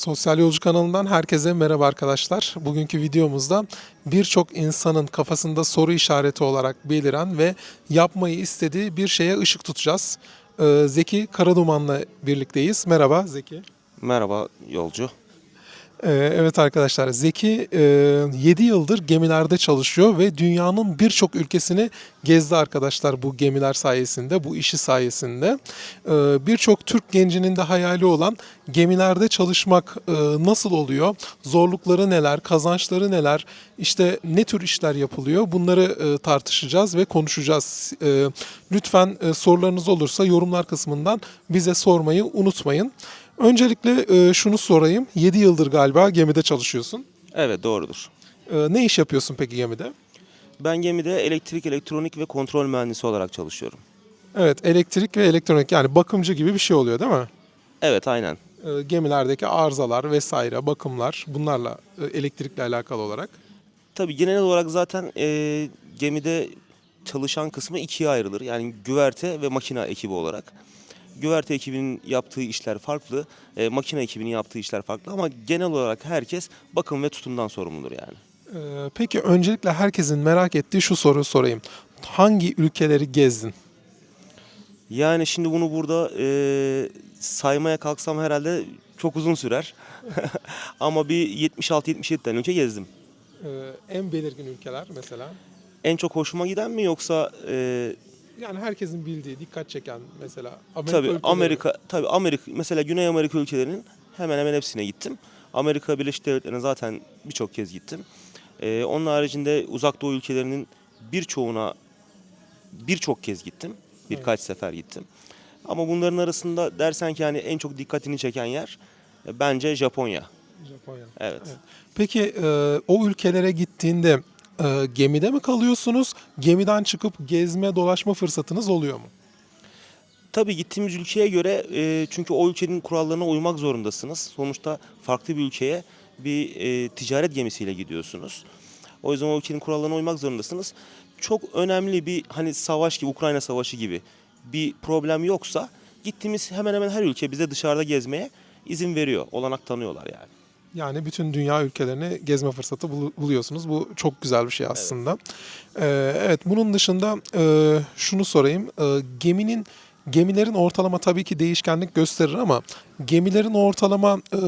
Sosyal Yolcu kanalından herkese merhaba arkadaşlar. Bugünkü videomuzda birçok insanın kafasında soru işareti olarak beliren ve yapmayı istediği bir şeye ışık tutacağız. Ee, Zeki Karaduman'la birlikteyiz. Merhaba Zeki. Merhaba yolcu. Ee, Evet arkadaşlar Zeki 7 yıldır gemilerde çalışıyor ve dünyanın birçok ülkesini gezdi arkadaşlar bu gemiler sayesinde, bu işi sayesinde. Ee, Birçok Türk gencinin de hayali olan gemilerde çalışmak e, nasıl oluyor, zorlukları neler, kazançları neler, işte ne tür işler yapılıyor bunları e, tartışacağız ve konuşacağız. Ee, Lütfen e, sorularınız olursa yorumlar kısmından bize sormayı unutmayın. Öncelikle e, şunu sorayım. 7 yıldır galiba gemide çalışıyorsun. Evet doğrudur. E, ne iş yapıyorsun peki gemide? Ben gemide elektrik, elektronik ve kontrol mühendisi olarak çalışıyorum. Evet, elektrik ve elektronik yani bakımcı gibi bir şey oluyor değil mi? Evet aynen. E, gemilerdeki arızalar vesaire, bakımlar bunlarla e, elektrikle alakalı olarak. Tabii genel olarak zaten e, gemide çalışan kısmı ikiye ayrılır. Yani güverte ve makine ekibi olarak. Güverte ekibinin yaptığı işler farklı, e, makine ekibinin yaptığı işler farklı ama genel olarak herkes bakım ve tutumdan sorumludur yani. E, peki öncelikle herkesin merak ettiği şu soruyu sorayım. Hangi ülkeleri gezdin? Yani şimdi bunu burada e, saymaya kalksam herhalde çok uzun sürer. ama bir 76-77 tane ülke gezdim. E, en belirgin ülkeler mesela. En çok hoşuma giden mi yoksa e, Yani herkesin bildiği, dikkat çeken mesela Amerika tabii ülkeleri. Amerika tabii Amerika mesela Güney Amerika ülkelerinin hemen hemen hepsine gittim. Amerika Birleşik Devletleri'ne zaten birçok kez gittim. E, onun haricinde Uzak Doğu ülkelerinin birçoğuna birçok kez gittim. Birkaç sefer gittim. Ama bunların arasında dersen ki yani en çok dikkatini çeken yer e, bence Japonya. Japonya. Evet. Peki e, o ülkelere gittiğinde e, gemide mi kalıyorsunuz? Gemiden çıkıp gezme dolaşma fırsatınız oluyor mu? Tabii gittiğimiz ülkeye göre e, çünkü o ülkenin kurallarına uymak zorundasınız. Sonuçta farklı bir ülkeye bir e, ticaret gemisiyle gidiyorsunuz. O yüzden o ülkenin kurallarına uymak zorundasınız. Çok önemli bir hani savaş gibi Ukrayna savaşı gibi bir problem yoksa gittiğimiz hemen hemen her ülke bize dışarıda gezmeye izin veriyor. Olanak tanıyorlar yani. Yani bütün dünya ülkelerini gezme fırsatı bulu- buluyorsunuz. Bu çok güzel bir şey aslında. Evet, evet bunun dışında e, şunu sorayım. E, geminin Gemilerin ortalama tabii ki değişkenlik gösterir ama gemilerin ortalama e,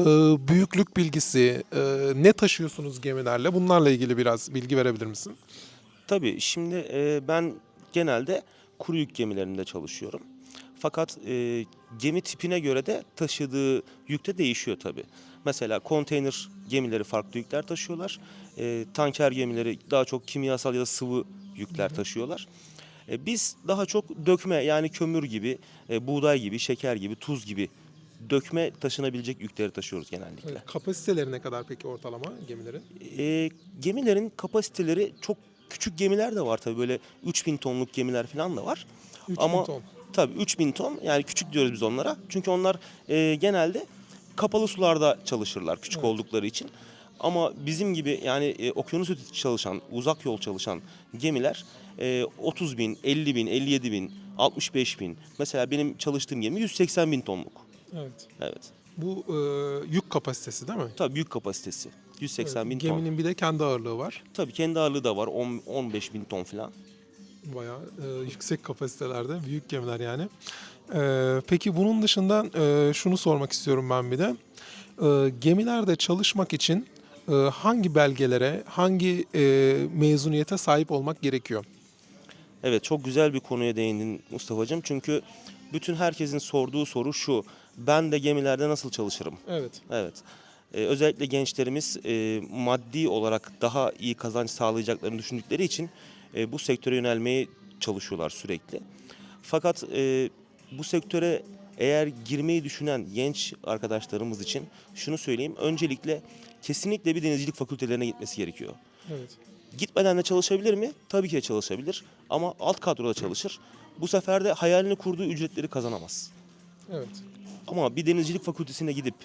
büyüklük bilgisi, e, ne taşıyorsunuz gemilerle? Bunlarla ilgili biraz bilgi verebilir misin? Tabii şimdi e, ben genelde kuru yük gemilerinde çalışıyorum. Fakat e, gemi tipine göre de taşıdığı yük de değişiyor tabii. Mesela konteyner gemileri farklı yükler taşıyorlar. E, tanker gemileri daha çok kimyasal ya da sıvı yükler taşıyorlar. E, biz daha çok dökme yani kömür gibi, e, buğday gibi, şeker gibi, tuz gibi dökme taşınabilecek yükleri taşıyoruz genellikle. Kapasiteleri ne kadar peki ortalama gemilerin? E, gemilerin kapasiteleri çok küçük gemiler de var tabii böyle 3000 tonluk gemiler falan da var. 3000 Ama ton. Tabii 3000 ton yani küçük diyoruz biz onlara. Çünkü onlar e, genelde kapalı sularda çalışırlar küçük Evet. oldukları için. Ama bizim gibi yani e, okyanus ötesi çalışan, uzak yol çalışan gemiler e, 30 bin, 50 bin, 57 bin, 65 bin. Mesela benim çalıştığım gemi 180 bin tonluk. Evet. Evet. Bu e, yük kapasitesi değil mi? Tabii büyük kapasitesi. 180 Evet, bin ton. Geminin bir de kendi ağırlığı var. Tabii kendi ağırlığı da var. 10, 15 bin ton falan. Bayağı e, yüksek kapasitelerde büyük gemiler yani. E, peki bunun dışında e, şunu sormak istiyorum ben bir de. E, gemilerde çalışmak için e, hangi belgelere, hangi e, mezuniyete sahip olmak gerekiyor? Evet çok güzel bir konuya değindin Mustafa'cığım. Çünkü bütün herkesin sorduğu soru şu. Ben de gemilerde nasıl çalışırım? Evet. Evet. Ee, özellikle gençlerimiz e, maddi olarak daha iyi kazanç sağlayacaklarını düşündükleri için e, bu sektöre yönelmeye çalışıyorlar sürekli. Fakat e, bu sektöre eğer girmeyi düşünen genç arkadaşlarımız için şunu söyleyeyim. Öncelikle kesinlikle bir denizcilik fakültelerine gitmesi gerekiyor. Evet. Gitmeden de çalışabilir mi? Tabii ki de çalışabilir. Ama alt kadroda çalışır. Bu sefer de hayalini kurduğu ücretleri kazanamaz. Evet. Ama bir denizcilik fakültesine gidip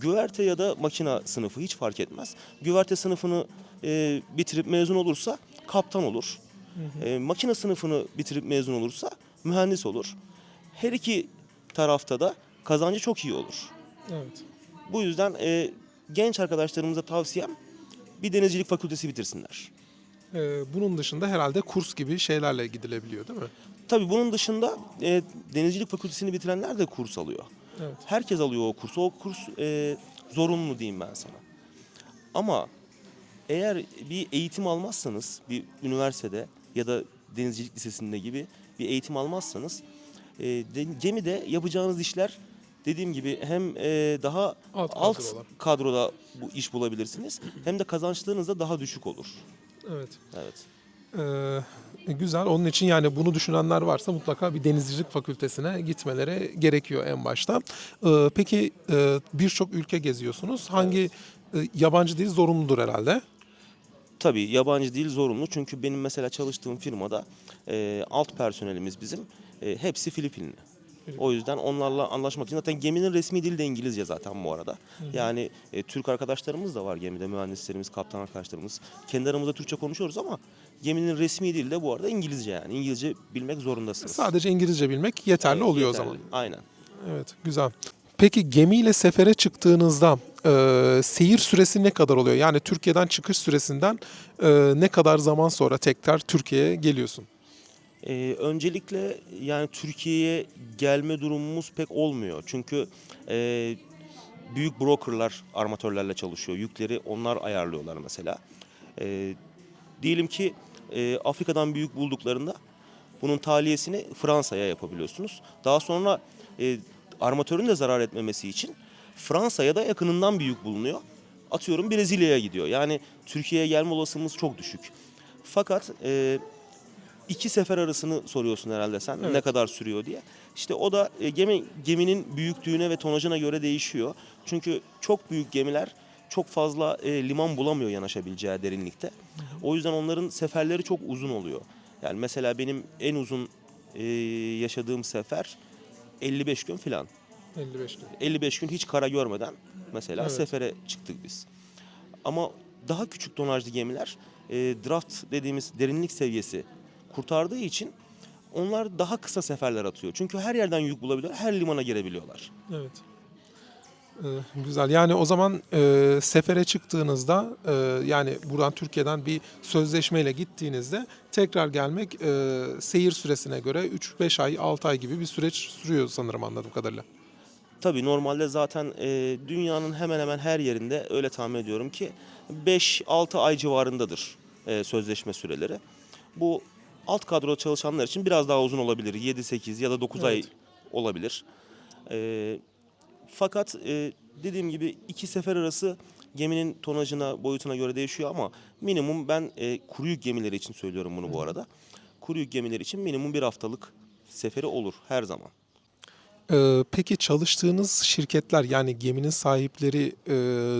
güverte ya da makina sınıfı hiç fark etmez. Güverte sınıfını e, bitirip mezun olursa kaptan olur. E, makine sınıfını bitirip mezun olursa mühendis olur. Her iki tarafta da kazancı çok iyi olur. Evet. Bu yüzden e, genç arkadaşlarımıza tavsiyem bir denizcilik fakültesi bitirsinler. Ee, bunun dışında herhalde kurs gibi şeylerle gidilebiliyor değil mi? Tabii bunun dışında e, denizcilik fakültesini bitirenler de kurs alıyor. Evet. Herkes alıyor o kursu. O kurs e, zorunlu diyeyim ben sana. Ama eğer bir eğitim almazsanız bir üniversitede ya da denizcilik lisesinde gibi bir eğitim almazsanız e, de- gemide yapacağınız işler dediğim gibi hem e, daha Alt alt, kadrolar. kadroda bu iş bulabilirsiniz hem de kazançlarınız da daha düşük olur. Evet. Evet. Ee, güzel. Onun için yani bunu düşünenler varsa mutlaka bir denizcilik fakültesine gitmeleri gerekiyor en başta. Ee, peki e, birçok ülke geziyorsunuz. Hangi e, yabancı dil zorunludur herhalde? Tabii yabancı dil zorunlu çünkü benim mesela çalıştığım firmada e, alt personelimiz bizim e, hepsi Filipinli. O yüzden onlarla anlaşmak için zaten geminin resmi dili de İngilizce zaten bu arada. Yani e, Türk arkadaşlarımız da var gemide mühendislerimiz, kaptan arkadaşlarımız. Kendi aramızda Türkçe konuşuyoruz ama geminin resmi dili de bu arada İngilizce yani. İngilizce bilmek zorundasınız. Sadece İngilizce bilmek yeterli Evet, oluyor yeterli. o zaman. Aynen. Evet, güzel. Peki gemiyle sefere çıktığınızda e, seyir süresi ne kadar oluyor? Yani Türkiye'den çıkış süresinden e, ne kadar zaman sonra tekrar Türkiye'ye geliyorsun? Ee, öncelikle yani Türkiye'ye gelme durumumuz pek olmuyor. Çünkü e, büyük brokerlar armatörlerle çalışıyor. Yükleri onlar ayarlıyorlar mesela. E, diyelim ki e, Afrika'dan büyük bulduklarında bunun taliyesini Fransa'ya yapabiliyorsunuz. Daha sonra e, armatörün de zarar etmemesi için Fransa'ya da yakınından büyük bulunuyor. Atıyorum Brezilya'ya gidiyor. Yani Türkiye'ye gelme olasılığımız çok düşük. Fakat e, iki sefer arasını soruyorsun herhalde sen Evet. ne kadar sürüyor diye. İşte o da e, gemi geminin büyüklüğüne ve tonajına göre değişiyor. Çünkü çok büyük gemiler çok fazla e, liman bulamıyor yanaşabileceği derinlikte. O yüzden onların seferleri çok uzun oluyor. Yani mesela benim en uzun e, yaşadığım sefer 55 gün filan. 55 gün. 55 gün hiç kara görmeden mesela Evet. sefere çıktık biz. Ama daha küçük tonajlı gemiler e, draft dediğimiz derinlik seviyesi kurtardığı için onlar daha kısa seferler atıyor. Çünkü her yerden yük bulabiliyorlar, her limana girebiliyorlar. Evet. Ee, güzel. Yani o zaman e, sefere çıktığınızda e, yani buradan Türkiye'den bir sözleşmeyle gittiğinizde tekrar gelmek e, seyir süresine göre 3-5 ay, 6 ay gibi bir süreç sürüyor sanırım anladığım kadarıyla. Tabii normalde zaten e, dünyanın hemen hemen her yerinde öyle tahmin ediyorum ki 5-6 ay civarındadır e, sözleşme süreleri. Bu alt kadro çalışanlar için biraz daha uzun olabilir. 7-8 ya da 9 ay Evet. olabilir. E, fakat e, dediğim gibi iki sefer arası geminin tonajına, boyutuna göre değişiyor ama minimum ben e, kuru yük gemileri için söylüyorum bunu bu arada. Kuru yük gemileri için minimum bir haftalık seferi olur her zaman. Ee, peki çalıştığınız şirketler yani geminin sahipleri e,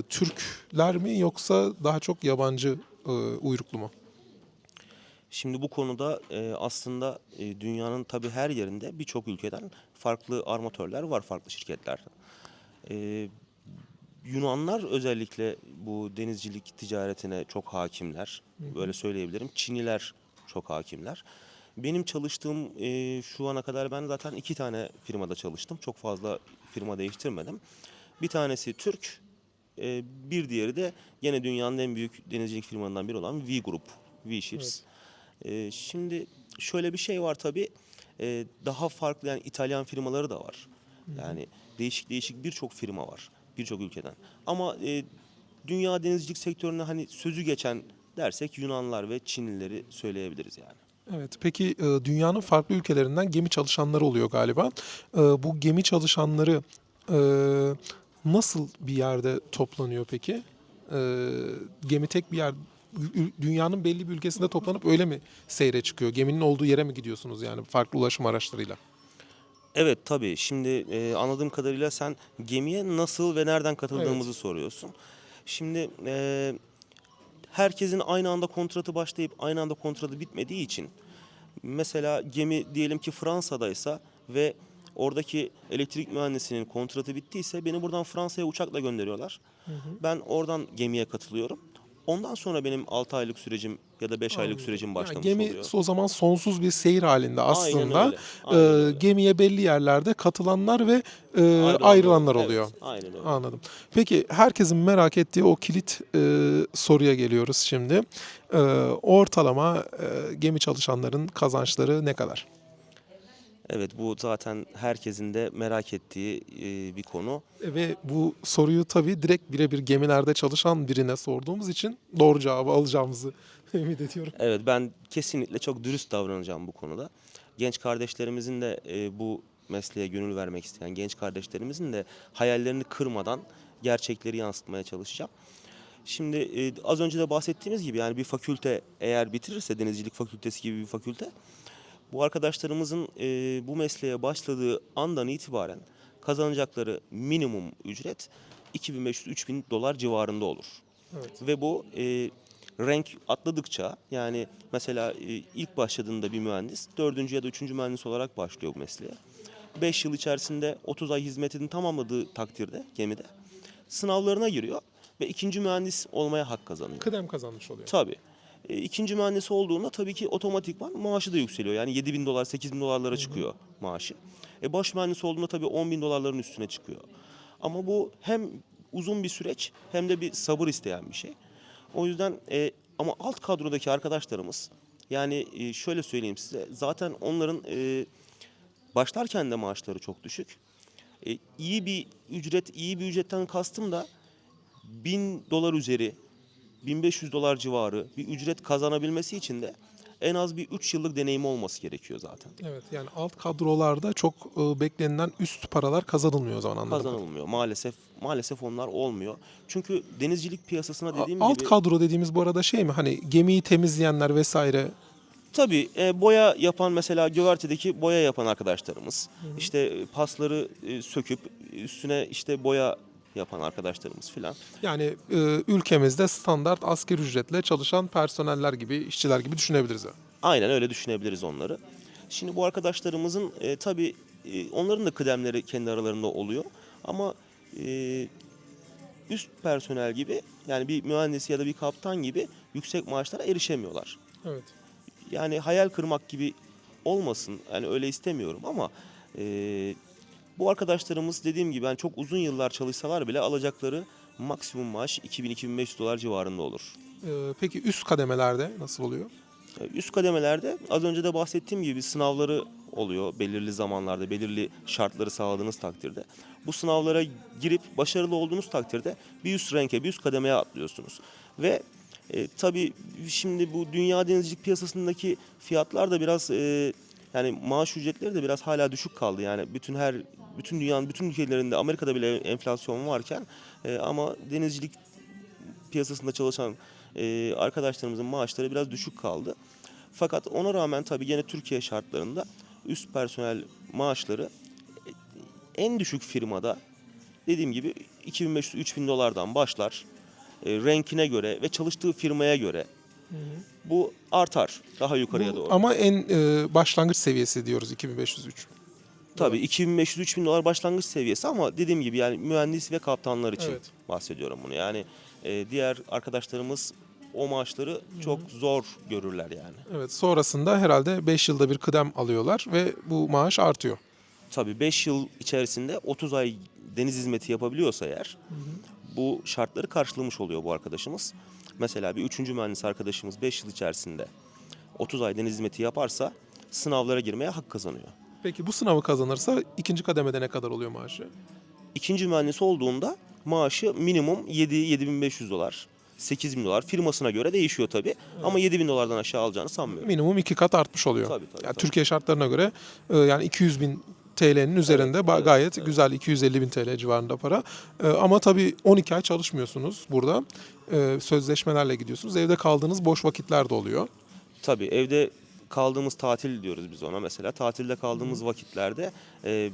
Türkler mi yoksa daha çok yabancı e, uyruklu mu? Şimdi bu konuda e, aslında e, dünyanın tabii her yerinde birçok ülkeden farklı armatörler var, farklı şirketler. E, Yunanlar özellikle bu denizcilik ticaretine çok hakimler. Böyle söyleyebilirim. Çiniler çok hakimler. Benim çalıştığım e, şu ana kadar ben zaten iki tane firmada çalıştım. Çok fazla firma değiştirmedim. Bir tanesi Türk, e, bir diğeri de gene dünyanın en büyük denizcilik firmalarından biri olan V Group, V Ships. Ee, şimdi şöyle bir şey var tabii. Ee, daha farklı yani İtalyan firmaları da var. Yani değişik değişik birçok firma var birçok ülkeden. Ama e, dünya denizcilik sektörüne hani sözü geçen dersek Yunanlar ve Çinlileri söyleyebiliriz yani. Evet. Peki e, dünyanın farklı ülkelerinden gemi çalışanları oluyor galiba. E, bu gemi çalışanları e, nasıl bir yerde toplanıyor peki? Gemi tek bir yer dünyanın belli bir ülkesinde toplanıp öyle mi seyre çıkıyor? Geminin olduğu yere mi gidiyorsunuz yani farklı ulaşım araçlarıyla? Evet tabii. Şimdi e, anladığım kadarıyla sen gemiye nasıl ve nereden katıldığımızı soruyorsun. Şimdi e, herkesin aynı anda kontratı başlayıp aynı anda kontratı bitmediği için mesela gemi diyelim ki Fransa'daysa ve oradaki elektrik mühendisinin kontratı bittiyse beni buradan Fransa'ya uçakla gönderiyorlar. Ben oradan gemiye katılıyorum. Ondan sonra benim 6 aylık sürecim ya da 5 aylık sürecim Yani başlamış gemi oluyor. o zaman sonsuz bir seyir halinde aslında. Aynen öyle. Ee, Aynen öyle. gemiye belli yerlerde katılanlar ve e, Ayrılanlar ayrılanlar oluyor. oluyor. Evet, aynen öyle. Anladım. Peki herkesin merak ettiği o kilit e, soruya geliyoruz şimdi. E, ortalama e, gemi çalışanların kazançları ne kadar? Evet bu zaten herkesin de merak ettiği e, bir konu. E, Ve bu soruyu tabii direkt birebir gemilerde çalışan birine sorduğumuz için doğru cevabı alacağımızı ümit ediyorum. Evet ben kesinlikle çok dürüst davranacağım bu konuda. Genç kardeşlerimizin de e, bu mesleğe gönül vermek isteyen genç kardeşlerimizin de hayallerini kırmadan gerçekleri yansıtmaya çalışacağım. Şimdi e, az önce de bahsettiğimiz gibi yani bir fakülte eğer bitirirse denizcilik fakültesi gibi bir fakülte bu arkadaşlarımızın e, bu mesleğe başladığı andan itibaren kazanacakları minimum ücret 2500-3000 dolar civarında olur. Evet. Ve bu e, renk atladıkça yani mesela e, ilk başladığında bir mühendis dördüncü ya da üçüncü mühendis olarak başlıyor bu mesleğe. 5 yıl içerisinde 30 ay hizmetini tamamladığı takdirde gemide sınavlarına giriyor ve ikinci mühendis olmaya hak kazanıyor. Kıdem kazanmış oluyor. Tabii. E, ikinci mühendis olduğunda tabii ki otomatikman maaşı da yükseliyor. Yani 7 bin dolar, 8 bin dolarlara çıkıyor maaşı. E, baş mühendis olduğunda tabii 10 bin dolarların üstüne çıkıyor. Ama bu hem uzun bir süreç hem de bir sabır isteyen bir şey. O yüzden e, ama alt kadrodaki arkadaşlarımız yani e, şöyle söyleyeyim size zaten onların e, başlarken de maaşları çok düşük. E, iyi bir ücret, iyi bir ücretten kastım da 1000 dolar üzeri 1500 dolar civarı bir ücret kazanabilmesi için de en az bir 3 yıllık deneyimi olması gerekiyor zaten. Evet yani alt kadrolarda çok e, beklenilen üst paralar kazanılmıyor o zaman anladım. Kazanılmıyor. Maalesef maalesef onlar olmuyor. Çünkü denizcilik piyasasına dediğim Alt gibi kadro dediğimiz bu arada şey mi hani gemiyi temizleyenler vesaire tabii e, boya yapan mesela güvertedeki boya yapan arkadaşlarımız, işte e, pasları e, söküp üstüne işte boya yapan arkadaşlarımız filan. yani e, ülkemizde standart asgari ücretle çalışan personeller gibi işçiler gibi düşünebiliriz. yani. Aynen öyle düşünebiliriz onları. Şimdi bu arkadaşlarımızın e, tabii e, onların da kıdemleri kendi aralarında oluyor. Ama e, üst personel gibi yani bir mühendis ya da bir kaptan gibi yüksek maaşlara erişemiyorlar. Evet. Yani hayal kırmak gibi olmasın. Yani öyle istemiyorum ama e, bu arkadaşlarımız dediğim gibi yani çok uzun yıllar çalışsalar bile alacakları maksimum maaş 2000-2500 dolar civarında olur. E, peki üst kademelerde nasıl oluyor? Üst kademelerde az önce de bahsettiğim gibi sınavları oluyor belirli zamanlarda, belirli şartları sağladığınız takdirde. Bu sınavlara girip başarılı olduğunuz takdirde bir üst renke, bir üst kademeye atlıyorsunuz. Ve e, tabii şimdi bu dünya denizcilik piyasasındaki fiyatlar da biraz e, yani maaş ücretleri de biraz hala düşük kaldı. Yani bütün her bütün dünyanın bütün ülkelerinde Amerika'da bile enflasyon varken e, ama denizcilik piyasasında çalışan e, arkadaşlarımızın maaşları biraz düşük kaldı. Fakat ona rağmen tabii gene Türkiye şartlarında üst personel maaşları e, en düşük firmada dediğim gibi 2500-3000 dolardan başlar. E, renkine göre ve çalıştığı firmaya göre bu artar daha yukarıya Bu- doğru. Ama en e, başlangıç seviyesi diyoruz 2503. Tabii 2500-3000 dolar başlangıç seviyesi ama dediğim gibi yani mühendis ve kaptanlar için Evet. bahsediyorum bunu. Yani e, diğer arkadaşlarımız o maaşları çok zor görürler yani. Evet sonrasında herhalde 5 yılda bir kıdem alıyorlar ve bu maaş artıyor. Tabii 5 yıl içerisinde 30 ay deniz hizmeti yapabiliyorsa eğer bu şartları karşılamış oluyor bu arkadaşımız. Mesela bir üçüncü mühendis arkadaşımız 5 yıl içerisinde 30 ay deniz hizmeti yaparsa sınavlara girmeye hak kazanıyor. Peki bu sınavı kazanırsa ikinci kademede ne kadar oluyor maaşı? İkinci mühendis olduğunda maaşı minimum 7-7500 dolar. 8 bin dolar firmasına göre değişiyor tabii. Ama 7 bin dolardan aşağı alacağını sanmıyorum. Minimum iki kat artmış oluyor. Tabii, tabii, yani tabii. Türkiye şartlarına göre e, yani 200 bin TL'nin üzerinde ba- gayet güzel 250 bin TL civarında para. E, ama tabii 12 ay çalışmıyorsunuz burada. E, sözleşmelerle gidiyorsunuz. Evde kaldığınız boş vakitler de oluyor. Tabii evde kaldığımız tatil diyoruz biz ona mesela. Tatilde kaldığımız vakitlerde e,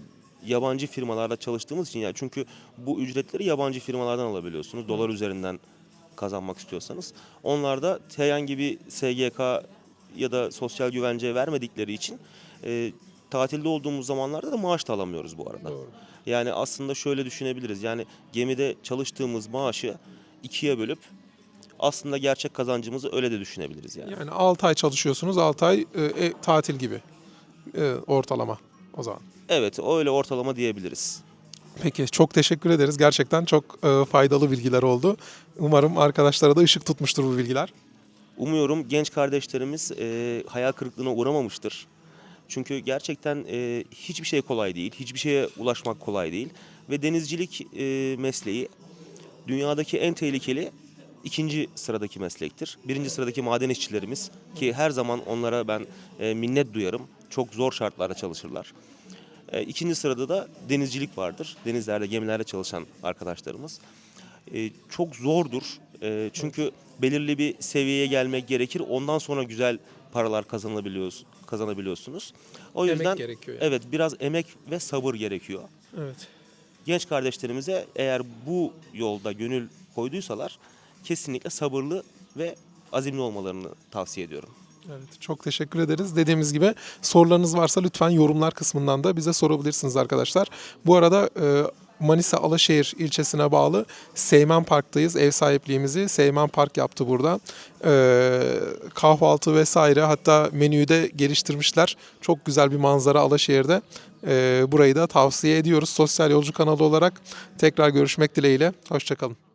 yabancı firmalarda çalıştığımız için yani çünkü bu ücretleri yabancı firmalardan alabiliyorsunuz. Dolar üzerinden kazanmak istiyorsanız. Onlar da herhangi bir SGK ya da sosyal güvence vermedikleri için e, tatilde olduğumuz zamanlarda da maaş da alamıyoruz bu arada. Doğru. Yani aslında şöyle düşünebiliriz. Yani gemide çalıştığımız maaşı ikiye bölüp aslında gerçek kazancımızı öyle de düşünebiliriz yani. Yani 6 ay çalışıyorsunuz, 6 ay e, e, tatil gibi e, ortalama o zaman. Evet öyle ortalama diyebiliriz. Peki çok teşekkür ederiz. Gerçekten çok e, faydalı bilgiler oldu. Umarım arkadaşlara da ışık tutmuştur bu bilgiler. Umuyorum genç kardeşlerimiz e, hayal kırıklığına uğramamıştır. Çünkü gerçekten e, hiçbir şey kolay değil, hiçbir şeye ulaşmak kolay değil. Ve denizcilik e, mesleği dünyadaki en tehlikeli ikinci sıradaki meslektir. Birinci sıradaki maden işçilerimiz ki her zaman onlara ben e, minnet duyarım. Çok zor şartlarda çalışırlar. E, ikinci sırada da denizcilik vardır. Denizlerde, gemilerde çalışan arkadaşlarımız. E, çok zordur. E, çünkü belirli bir seviyeye gelmek gerekir. Ondan sonra güzel paralar kazanabiliyoruz, kazanabiliyorsunuz. O Emek yüzden gerekiyor yani. evet biraz emek ve sabır gerekiyor. Evet. Genç kardeşlerimize eğer bu yolda gönül koyduysalar kesinlikle sabırlı ve azimli olmalarını tavsiye ediyorum. Evet, çok teşekkür ederiz. Dediğimiz gibi sorularınız varsa lütfen yorumlar kısmından da bize sorabilirsiniz arkadaşlar. Bu arada e, Manisa Alaşehir ilçesine bağlı Seymen Park'tayız. Ev sahipliğimizi Seymen Park yaptı burada. E, kahvaltı vesaire hatta menüyü de geliştirmişler. Çok güzel bir manzara Alaşehir'de. E, burayı da tavsiye ediyoruz. Sosyal Yolcu kanalı olarak tekrar görüşmek dileğiyle. Hoşçakalın.